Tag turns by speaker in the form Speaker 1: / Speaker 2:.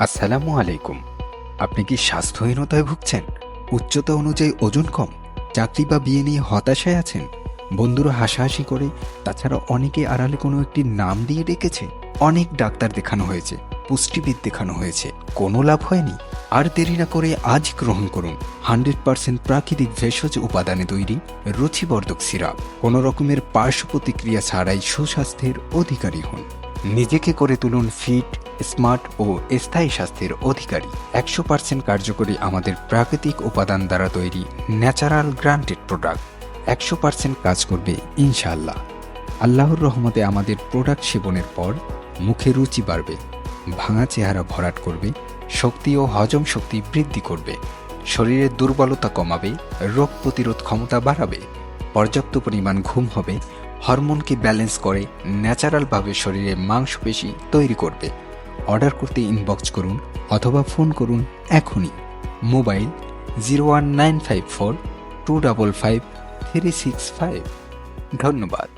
Speaker 1: আসসালামু আলাইকুম। আপনি কি স্বাস্থ্যহীনতায় ভুগছেন? উচ্চতা অনুযায়ী ওজন কম? চাকরি বা বিয়ে নিয়ে হতাশায় আছেন? বন্ধুরা হাসাহাসি করে, তাছাড়া অনেকে আড়ালে কোনো একটি নাম দিয়ে ডেকেছে। অনেক ডাক্তার দেখানো হয়েছে, পুষ্টিবিদ দেখানো হয়েছে। কোনো লাভ হয়নি। আর দেরি না করে আজ গ্রহণ করুন। হান্ড্রেড পার্সেন্ট প্রাকৃতিক ভেষজ উপাদানে তৈরি রুচিবর্ধক সিরাপ। কোনো রকমের পার্শ্ব প্রতিক্রিয়া ছাড়াই সুস্বাস্থ্যের অধিকারী হন। নিজেকে করে তুলুন ফিট স্মার্ট ও স্থায়ী স্বাস্থ্যের অধিকারী। একশো পার্সেন্ট কার্যকরী আমাদের প্রাকৃতিক উপাদান দ্বারা তৈরি ন্যাচারাল গ্রান্টেড প্রোডাক্ট। একশো পার্সেন্ট কাজ করবে ইনশাআল্লাহ। আল্লাহর রহমতে আমাদের প্রোডাক্ট সেবনের পর মুখে রুচি বাড়বে, ভাঙা চেহারা ভরাট করবে, শক্তি ও হজম শক্তি বৃদ্ধি করবে, শরীরের দুর্বলতা কমাবে, রোগ প্রতিরোধ ক্ষমতা বাড়াবে, পর্যাপ্ত পরিমাণ ঘুম হবে, হরমোনকে ব্যালেন্স করে ন্যাচারালভাবে শরীরে মাংসপেশি তৈরি করবে। অর্ডার করতে ইনবক্স করুন অথবা ফোন করুন এখনই। Mobile zero one nine five four two double five three six five. ধন্যবাদ।